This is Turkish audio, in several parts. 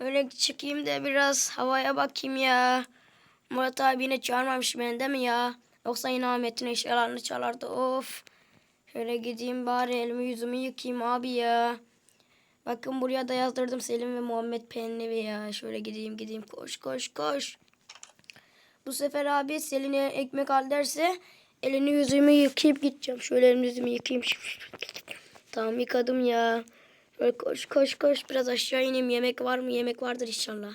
Öyle çıkayım da biraz havaya bakayım ya. Murat abi yine çağırmamış beni değil mi ya? Yoksa yine Ahmet'in eşyalarını çalardı. Of. Şöyle gideyim bari elimi yüzümü yıkayayım abi ya. Bakın buraya da yazdırdım Selim ve Muhammed Penlevi ya. Şöyle gideyim gideyim koş koş koş. Bu sefer abi Selin'e ekmek al derse elini yüzümü yıkayıp gideceğim. Şöyle elimi yüzümü yıkayayım. Tamam yıkadım ya. Şöyle koş koş koş biraz aşağı ineyim. Yemek var mı? Yemek vardır inşallah.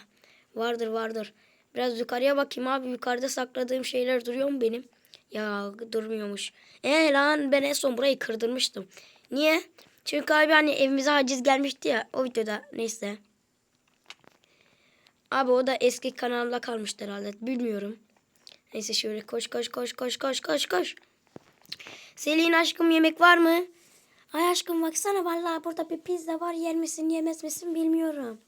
Vardır vardır. Biraz yukarıya bakayım abi. Yukarıda sakladığım şeyler duruyor mu benim? Ya durmuyormuş. E lan ben en son burayı kırdırmıştım. Niye? Çünkü abi hani evimize haciz gelmişti ya o videoda neyse. Abi o da eski kanalda kalmıştı herhalde. Bilmiyorum. Neyse şöyle koş koş koş koş koş koş koş. Selin aşkım yemek var mı? Ay aşkım baksana vallahi burada bir pizza var. Yer misin yemez misin bilmiyorum.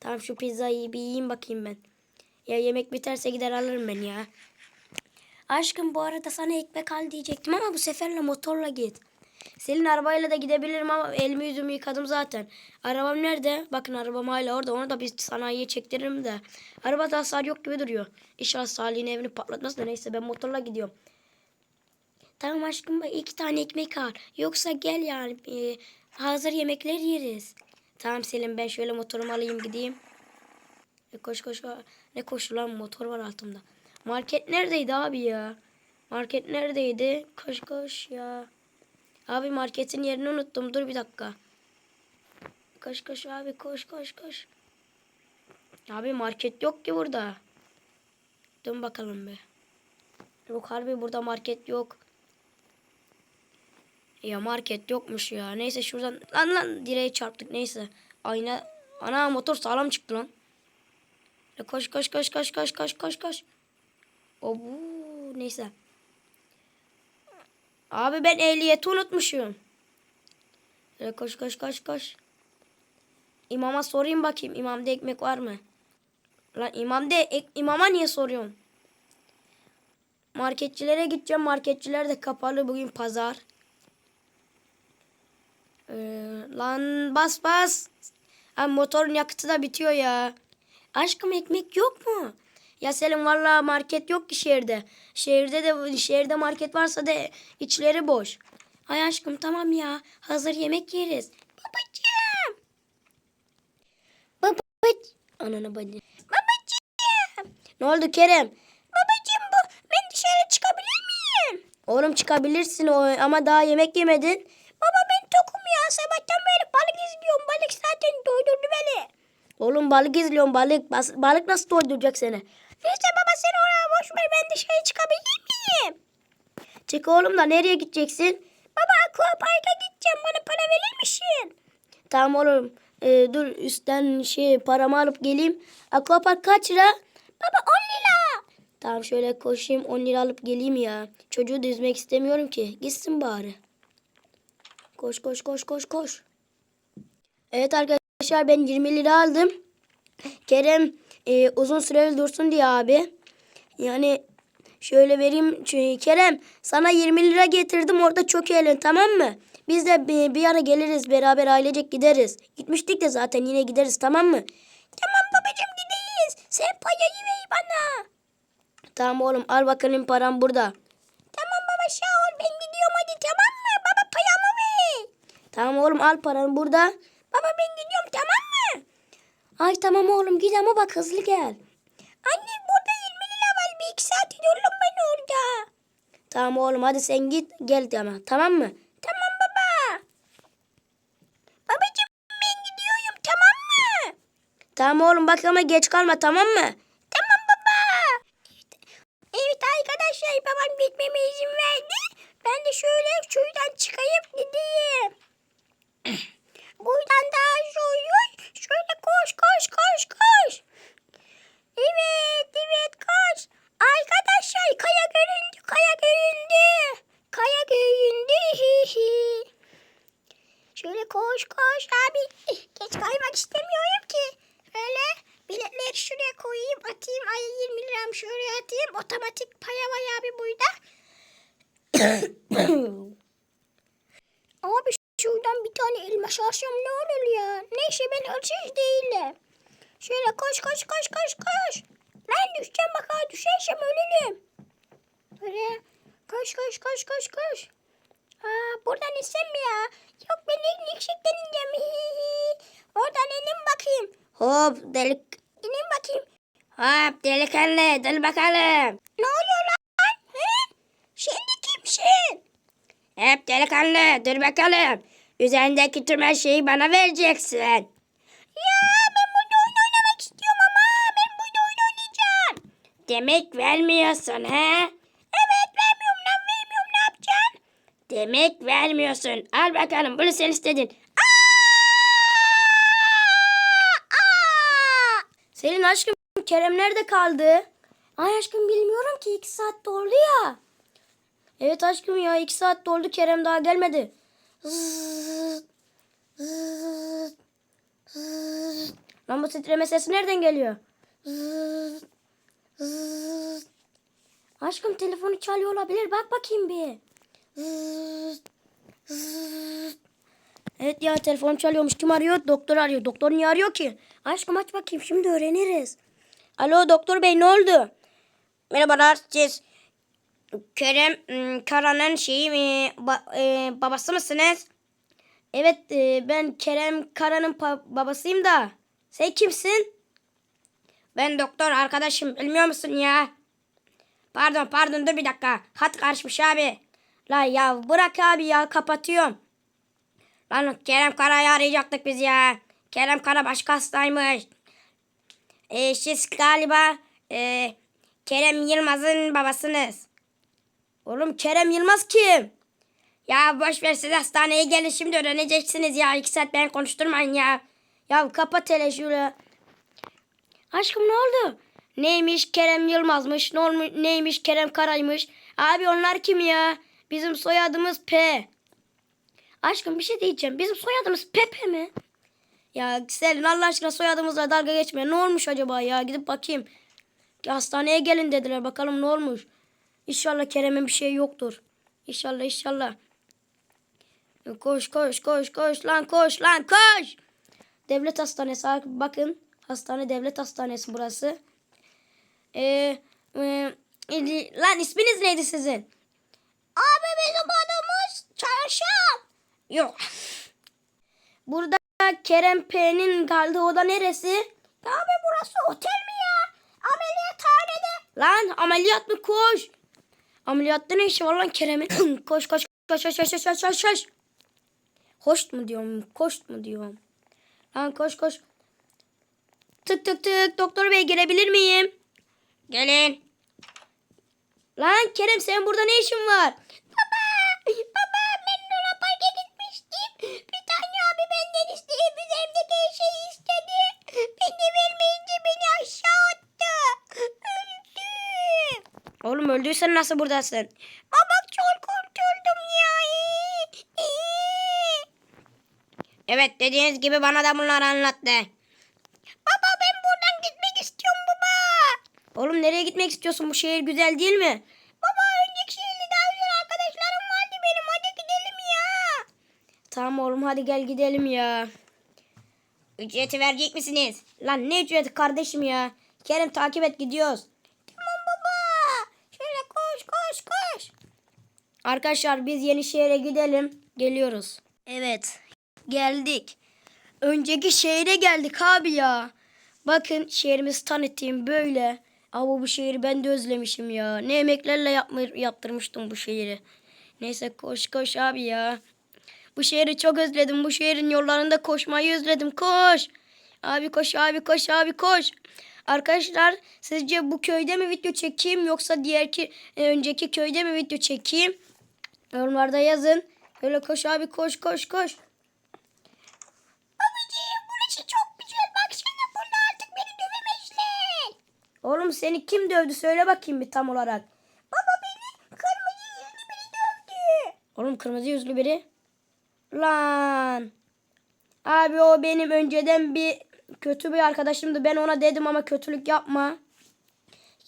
Tamam şu pizzayı bir yiyeyim bakayım ben. Ya yemek biterse gider alırım ben ya. Aşkım bu arada sana ekmek al diyecektim ama bu seferle motorla git. Selin arabayla da gidebilirim ama elimi yüzümü yıkadım zaten. Arabam nerede? Bakın arabam hala orada. Onu da bir sanayiye çektiririm de. Arabada hasar yok gibi duruyor. İnşallah Salih'in evini patlatmaz da neyse ben motorla gidiyorum. Tamam aşkım iki tane ekmek al. Yoksa gel yani e, hazır yemekler yeriz. Tamam Selim ben şöyle motorumu alayım gideyim. E, koş koş koş. Ne koşu lan motor var altımda. Market neredeydi abi ya? Market neredeydi? Koş koş ya. Abi marketin yerini unuttum. Dur bir dakika. Koş koş abi koş koş koş. Abi market yok ki burada. Dön bakalım be. Yok harbi burada market yok. Ya market yokmuş ya. Neyse şuradan lan lan direğe çarptık neyse. Ayna ana motor sağlam çıktı lan. Ya koş koş koş koş koş koş koş koş. O bu neyse. Abi ben ehliyeti unutmuşum. Ya koş koş koş koş. İmama sorayım bakayım imamda ekmek var mı? Lan imamda ek, imama niye soruyorsun? Marketçilere gideceğim. Marketçiler de kapalı bugün pazar. Ee, lan bas bas. Ha, motorun yakıtı da bitiyor ya. Aşkım ekmek yok mu? Ya Selim vallahi market yok ki şehirde. Şehirde de şehirde market varsa da içleri boş. Ay aşkım tamam ya. Hazır yemek yeriz. Babacığım. Babacığım. Ananı bacı. Babacığım. Ne oldu Kerem? Babacığım bu. Ben dışarı çıkabilir miyim? Oğlum çıkabilirsin o ama daha yemek yemedin. Baba ben tokum ya. Sabahtan beri balık izliyorum. Balık zaten doydurdu beni. Oğlum balık izliyorum balık. Bas- balık nasıl doyduracak seni? Neyse baba sen oraya boş ver. Ben dışarı çıkabilir miyim? Çık oğlum da nereye gideceksin? Baba aquaparka gideceğim. Bana para verir misin? Tamam oğlum. Ee, dur üstten şey paramı alıp geleyim. Aquapark kaç lira? Baba 10 lira. Tamam şöyle koşayım 10 lira alıp geleyim ya. Çocuğu da üzmek istemiyorum ki. Gitsin bari. Koş koş koş koş koş. Evet arkadaşlar ben 20 lira aldım. Kerem e, uzun süreli dursun diye abi. Yani şöyle vereyim. Ç- Kerem sana 20 lira getirdim orada çok eğlen tamam mı? Biz de bir, bir ara geliriz beraber ailecek gideriz. Gitmiştik de zaten yine gideriz tamam mı? Tamam babacığım gideyiz. Sen payayı ver bana. Tamam oğlum al bakalım param burada. Tamam baba sağ ol ben gidiyorum hadi tamam mı? Baba payamı ver. Tamam oğlum al paranı burada. Baba ben gidiyorum tamam mı? Ay tamam oğlum git ama bak hızlı gel. Anne burada 20 lira var. Bir iki saat yoruldum ben orada. Tamam oğlum hadi sen git gel ama tamam mı? Tamam baba. Babacığım ben gidiyorum tamam mı? Tamam oğlum bak ama geç kalma tamam mı? Tamam baba. Evet arkadaşlar babam gitmeme izin verdi. Ben de şöyle şuradan çıkayım gideyim. Buradan daha soyuyor. Şöyle koş koş koş koş. Evet evet koş. Arkadaşlar kaya göründü kaya göründü. Kaya göründü. Şöyle koş koş abi. Geç kaymak istemiyorum ki. Böyle biletleri şuraya koyayım atayım. Ay 20 liram şuraya atayım. Otomatik paya var abi burada. abi elma çalsam ne olur ya? Neyse ben hırsız değilim. Şöyle koş koş koş koş koş. Ben düşeceğim bak ha düşersem ölürüm. Böyle koş koş koş koş koş. Aa, buradan insem mi ya? Yok ben en yüksekten ineceğim. Oradan inin bakayım. Hop delik. İnin bakayım. Hop delikanlı dur bakalım. Ne oluyor lan? He? Şimdi kimsin? Hep delikanlı dur bakalım. Üzerindeki tüm her şeyi bana vereceksin. Ya ben burada oyun oynamak istiyorum ama ben burada oyun oynayacağım. Demek vermiyorsun he? Evet vermiyorum lan vermiyorum ne yapacaksın? Demek vermiyorsun. Al bakalım bunu sen istedin. Selin aşkım Kerem nerede kaldı? Ay aşkım bilmiyorum ki iki saat doldu ya. Evet aşkım ya iki saat doldu Kerem daha gelmedi. Lan bu titreme sesi nereden geliyor? Aşkım telefonu çalıyor olabilir bak bakayım bir. Evet ya telefon çalıyormuş. Kim arıyor? Doktor arıyor. Doktor niye arıyor ki? Aşkım aç bakayım şimdi öğreniriz. Alo doktor bey ne oldu? Merhabalar siz Kerem ım, Kara'nın şeyi mi ba- e, babası mısınız? Evet e, ben Kerem Kara'nın babasıyım da. Sen kimsin? Ben doktor arkadaşım bilmiyor musun ya? Pardon pardon dur bir dakika. Hat karışmış abi. La ya bırak abi ya kapatıyorum. Lan Kerem Kara'yı arayacaktık biz ya. Kerem Kara başka hastaymış. E, siz galiba e, Kerem Yılmaz'ın babasınız. Oğlum Kerem Yılmaz kim? Ya boş ver siz hastaneye gelin şimdi öğreneceksiniz ya. İki saat beni konuşturmayın ya. Ya kapat hele şunu. Aşkım ne oldu? Neymiş Kerem Yılmaz'mış. Ne olmuş, neymiş Kerem Kara'ymış. Abi onlar kim ya? Bizim soyadımız P. Aşkım bir şey diyeceğim. Bizim soyadımız Pepe mi? Ya Selin Allah aşkına soyadımızla dalga geçme. Ne olmuş acaba ya? Gidip bakayım. Hastaneye gelin dediler. Bakalım ne olmuş. İnşallah Kerem'e bir şey yoktur. İnşallah inşallah. Koş koş koş koş lan koş lan koş. Devlet hastanesi bakın. Hastane devlet hastanesi burası. Ee, e, lan isminiz neydi sizin? Abi bizim adımız Çarşaf. Yok. Burada Kerem P'nin kaldığı oda neresi? Abi burası otel mi ya? Ameliyathanede. Lan ameliyat mı koş? Ameliyatta ne işi var lan Kerem'in? koş koş koş koş koş koş koş koş koş. Mu diyorum? Koş mu diyorum? Lan koş koş. Tık tık tık. Doktor bey gelebilir miyim? Gelin. Lan Kerem senin burada ne işin var? Baba, baba ben Luna Park'a gitmiştim. Bir tane abi benden istedi. Üzerimdeki her şeyi istedi. Ben de vermeyince beni aşağı attı. Öldüm. Oğlum öldüysen nasıl buradasın? Baba çok kurtuldum ya. Evet dediğiniz gibi bana da bunları anlattı. Baba ben buradan gitmek istiyorum baba. Oğlum nereye gitmek istiyorsun? Bu şehir güzel değil mi? Baba önceki şehirde daha güzel arkadaşlarım vardı benim. Hadi gidelim ya. Tamam oğlum hadi gel gidelim ya. Ücreti verecek misiniz? Lan ne ücreti kardeşim ya? Kerem takip et gidiyoruz. Arkadaşlar biz Yenişehir'e gidelim. Geliyoruz. Evet. Geldik. Önceki şehire geldik abi ya. Bakın şehrimizi tanıtayım böyle. Ama bu şehri ben de özlemişim ya. Ne emeklerle yapma, yaptırmıştım bu şehri. Neyse koş koş abi ya. Bu şehri çok özledim. Bu şehrin yollarında koşmayı özledim. Koş. Abi koş abi koş abi koş. Arkadaşlar sizce bu köyde mi video çekeyim yoksa diğerki e, önceki köyde mi video çekeyim? Yorumlarda yazın. Böyle koş abi koş koş koş. Babacığım burası çok güzel. Baksana burada artık beni dövemezler. Oğlum seni kim dövdü söyle bakayım bir tam olarak. Baba beni kırmızı yüzlü biri dövdü. Oğlum kırmızı yüzlü biri. Lan. Abi o benim önceden bir kötü bir arkadaşımdı. Ben ona dedim ama kötülük yapma.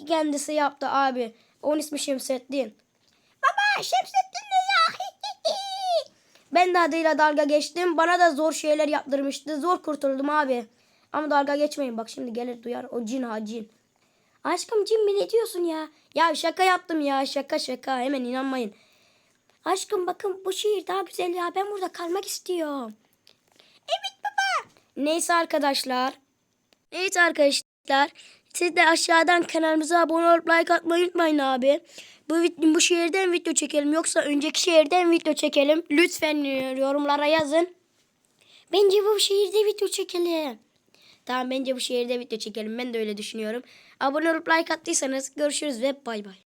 Kendisi yaptı abi. Onun ismi Şemsettin. Baba Şemsettin? Ben de adıyla dalga geçtim. Bana da zor şeyler yaptırmıştı. Zor kurtuldum abi. Ama dalga geçmeyin. Bak şimdi gelir duyar. O cin ha cin. Aşkım cin mi ne diyorsun ya? Ya şaka yaptım ya. Şaka şaka. Hemen inanmayın. Aşkım bakın bu şehir daha güzel ya. Ben burada kalmak istiyorum. Evet baba. Neyse arkadaşlar. Neyse arkadaşlar. Siz de aşağıdan kanalımıza abone olup like atmayı unutmayın abi. Bu, bu şehirden video çekelim yoksa önceki şehirden video çekelim. Lütfen yorumlara yazın. Bence bu şehirde video çekelim. Tamam bence bu şehirde video çekelim. Ben de öyle düşünüyorum. Abone olup like attıysanız görüşürüz ve bay bay.